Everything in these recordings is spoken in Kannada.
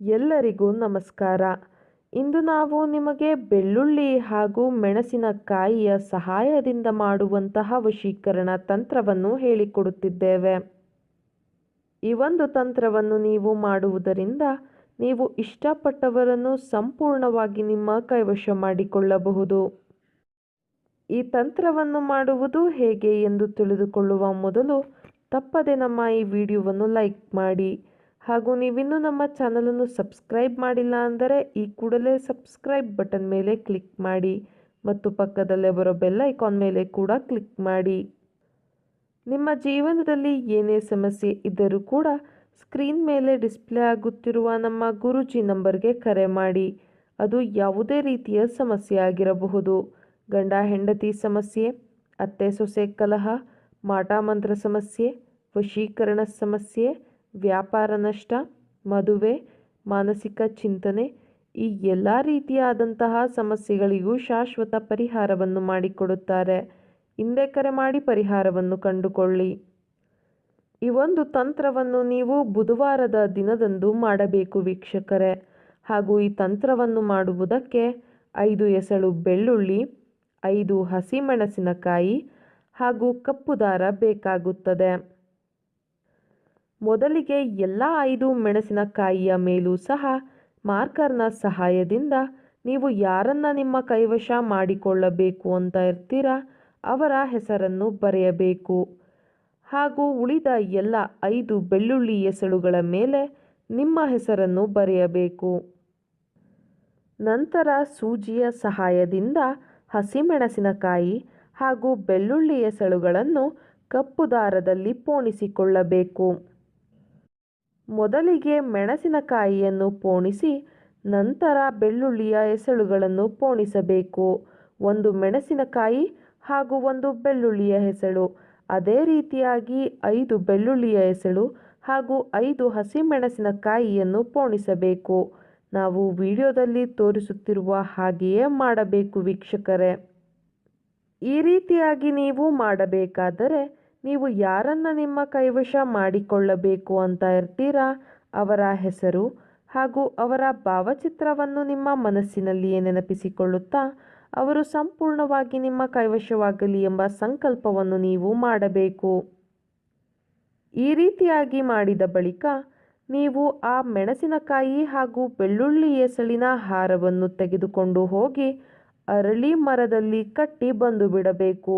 ಎಲ್ಲರಿಗೂ ನಮಸ್ಕಾರ. ಇಂದು ನಾವು ನಿಮಗೆ ಬೆಳ್ಳುಳ್ಳಿ ಹಾಗೂ ಮೆಣಸಿನಕಾಯಿಯ ಸಹಾಯದಿಂದ ಮಾಡುವಂತಹ ವಶೀಕರಣ ತಂತ್ರವನ್ನು ಹೇಳಿಕೊಡುತ್ತಿದ್ದೇವೆ. ಈ ಒಂದು ತಂತ್ರವನ್ನು ನೀವು ಮಾಡುವುದರಿಂದ ನೀವು ಇಷ್ಟಪಟ್ಟವರನ್ನು ಸಂಪೂರ್ಣವಾಗಿ ನಿಮ್ಮ ಕೈವಶ ಮಾಡಿಕೊಳ್ಳಬಹುದು. ಈ ತಂತ್ರವನ್ನು ಮಾಡುವುದು ಹೇಗೆ ಎಂದು ತಿಳಿದುಕೊಳ್ಳುವ ಮೊದಲು ತಪ್ಪದೆ ನಮ್ಮ ಈ ವಿಡಿಯೋವನ್ನು ಲೈಕ್ ಮಾಡಿ. ಹಾಗೂ ನೀವಿನ್ನೂ ನಮ್ಮ ಚಾನಲನ್ನು ಸಬ್ಸ್ಕ್ರೈಬ್ ಮಾಡಿಲ್ಲ ಅಂದರೆ ಈ ಕೂಡಲೇ ಸಬ್ಸ್ಕ್ರೈಬ್ ಬಟನ್ ಮೇಲೆ ಕ್ಲಿಕ್ ಮಾಡಿ ಮತ್ತು ಪಕ್ಕದಲ್ಲೇ ಬರೋ ಬೆಲ್ ಐಕಾನ್ ಮೇಲೆ ಕೂಡ ಕ್ಲಿಕ್ ಮಾಡಿ. ನಿಮ್ಮ ಜೀವನದಲ್ಲಿ ಏನೇ ಸಮಸ್ಯೆ ಇದ್ದರೂ ಕೂಡ ಸ್ಕ್ರೀನ್ ಮೇಲೆ ಡಿಸ್ಪ್ಲೇ ಆಗುತ್ತಿರುವ ನಮ್ಮ ಗುರುಜಿ ನಂಬರ್ಗೆ ಕರೆ ಮಾಡಿ. ಅದು ಯಾವುದೇ ರೀತಿಯ ಸಮಸ್ಯೆ ಆಗಿರಬಹುದು. ಗಂಡ ಹೆಂಡತಿ ಸಮಸ್ಯೆ, ಅತ್ತೆ ಸೊಸೆ ಕಲಹ ಮಾಟಮಂತ್ರ ಸಮಸ್ಯೆ, ವಶೀಕರಣ ಸಮಸ್ಯೆ, ವ್ಯಾಪಾರ ನಷ್ಟ, ಮದುವೆ, ಮಾನಸಿಕ ಚಿಂತನೆ ಈ ಎಲ್ಲ ರೀತಿಯಾದಂತಹ ಸಮಸ್ಯೆಗಳಿಗೂ ಶಾಶ್ವತ ಪರಿಹಾರವನ್ನು ಮಾಡಿಕೊಡುತ್ತಾರೆ. ಹಿಂದೆ ಕರೆ ಮಾಡಿ ಪರಿಹಾರವನ್ನು ಕಂಡುಕೊಳ್ಳಿ. ಈ ಒಂದು ತಂತ್ರವನ್ನು ನೀವು ಬುಧವಾರದ ದಿನದಂದು ಮಾಡಬೇಕು ವೀಕ್ಷಕರೇ. ಹಾಗೂ ಈ ತಂತ್ರವನ್ನು ಮಾಡುವುದಕ್ಕೆ ಐದು ಎಸಳು ಬೆಳ್ಳುಳ್ಳಿ ಐದು ಹಸಿಮೆಣಸಿನಕಾಯಿ ಹಾಗೂ ಕಪ್ಪು ದಾರ ಬೇಕಾಗುತ್ತದೆ. ಮೊದಲಿಗೆ ಎಲ್ಲ ಐದು ಮೆಣಸಿನಕಾಯಿಯ ಮೇಲೂ ಸಹ ಮಾರ್ಕರ್ನ ಸಹಾಯದಿಂದ ನೀವು ಯಾರನ್ನ ನಿಮ್ಮ ಕೈವಶ ಮಾಡಿಕೊಳ್ಳಬೇಕು ಅಂತ ಇರ್ತೀರಾ ಅವರ ಹೆಸರನ್ನು ಬರೆಯಬೇಕು. ಹಾಗೂ ಉಳಿದ ಎಲ್ಲ ಐದು ಬೆಳ್ಳುಳ್ಳಿ ಎಸಳುಗಳ ಮೇಲೆ ನಿಮ್ಮ ಹೆಸರನ್ನು ಬರೆಯಬೇಕು. ನಂತರ ಸೂಜಿಯ ಸಹಾಯದಿಂದ ಹಸಿಮೆಣಸಿನಕಾಯಿ ಹಾಗೂ ಬೆಳ್ಳುಳ್ಳಿ ಎಸಳುಗಳನ್ನು ಕಪ್ಪು ದಾರದಲ್ಲಿ ಪೋಣಿಸಿಕೊಳ್ಳಬೇಕು. ಮೊದಲಿಗೆ ಮೆಣಸಿನಕಾಯಿಯನ್ನು ಪೋಣಿಸಿ, ನಂತರ ಬೆಳ್ಳುಳ್ಳಿಯ ಎಸಳುಗಳನ್ನು ಪೋಣಿಸಬೇಕು. ಒಂದು ಮೆಣಸಿನಕಾಯಿ ಹಾಗೂ ಒಂದು ಬೆಳ್ಳುಳ್ಳಿಯ ಹೆಸಳು. ಅದೇ ರೀತಿಯಾಗಿ ಐದು ಬೆಳ್ಳುಳ್ಳಿಯ ಎಸಳು ಹಾಗೂ ಐದು ಹಸಿಮೆಣಸಿನಕಾಯಿಯನ್ನು ಪೋಣಿಸಬೇಕು. ನಾವು ವಿಡಿಯೋದಲ್ಲಿ ತೋರಿಸುತ್ತಿರುವ ಹಾಗೆಯೇ ಮಾಡಬೇಕು ವೀಕ್ಷಕರೇ. ಈ ರೀತಿಯಾಗಿ ನೀವು ಮಾಡಬೇಕಾದರೆ ನೀವು ಯಾರನ್ನ ನಿಮ್ಮ ಕೈವಶ ಮಾಡಿಕೊಳ್ಳಬೇಕು ಅಂತ ಇರ್ತೀರಾ? ಅವರ ಹೆಸರು ಹಾಗೂ ಅವರ ಭಾವಚಿತ್ರವನ್ನು ನಿಮ್ಮ ಮನಸ್ಸಿನಲ್ಲಿಯೇ ನೆನಪಿಸಿಕೊಳ್ಳುತ್ತಾ ಅವರು ಸಂಪೂರ್ಣವಾಗಿ ನಿಮ್ಮ ಕೈವಶವಾಗಲಿ ಎಂಬ ಸಂಕಲ್ಪವನ್ನು ನೀವು ಮಾಡಬೇಕು. ಈ ರೀತಿಯಾಗಿ ಮಾಡಿದ ಬಳಿಕ ನೀವು ಆ ಮೆಣಸಿನಕಾಯಿ ಹಾಗೂ ಬೆಳ್ಳುಳ್ಳಿ ಎಸಳಿನ ಹಾರವನ್ನು ತೆಗೆದುಕೊಂಡು ಹೋಗಿ ಅರಳಿ ಮರದಲ್ಲಿ ಕಟ್ಟಿ ಬಂದು ಬಿಡಬೇಕು.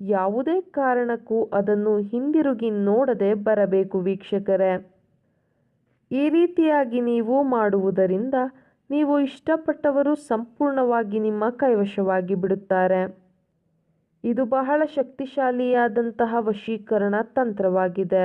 ಯಾವುದೇ ಕಾರಣಕ್ಕೂ ಅದನ್ನು ಹಿಂದಿರುಗಿ ನೋಡದೆ ಬರಬೇಕು ವೀಕ್ಷಕರೇ. ಈ ರೀತಿಯಾಗಿ ನೀವು ಮಾಡುವುದರಿಂದ ನೀವು ಇಷ್ಟಪಟ್ಟವರು ಸಂಪೂರ್ಣವಾಗಿ ನಿಮ್ಮ ಕೈವಶವಾಗಿ ಬಿಡುತ್ತಾರೆ. ಇದು ಬಹಳ ಶಕ್ತಿಶಾಲಿಯಾದಂತಹ ವಶೀಕರಣ ತಂತ್ರವಾಗಿದೆ.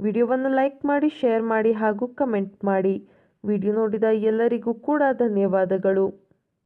ವಿಡಿಯೋವನ್ನು ಲೈಕ್ ಮಾಡಿ ಶೇರ್ ಮಾಡಿ ಹಾಗೂ ಕಮೆಂಟ್ ಮಾಡಿ. ವಿಡಿಯೋ ನೋಡಿದ ಎಲ್ಲರಿಗೂ ಕೂಡ ಧನ್ಯವಾದಗಳು.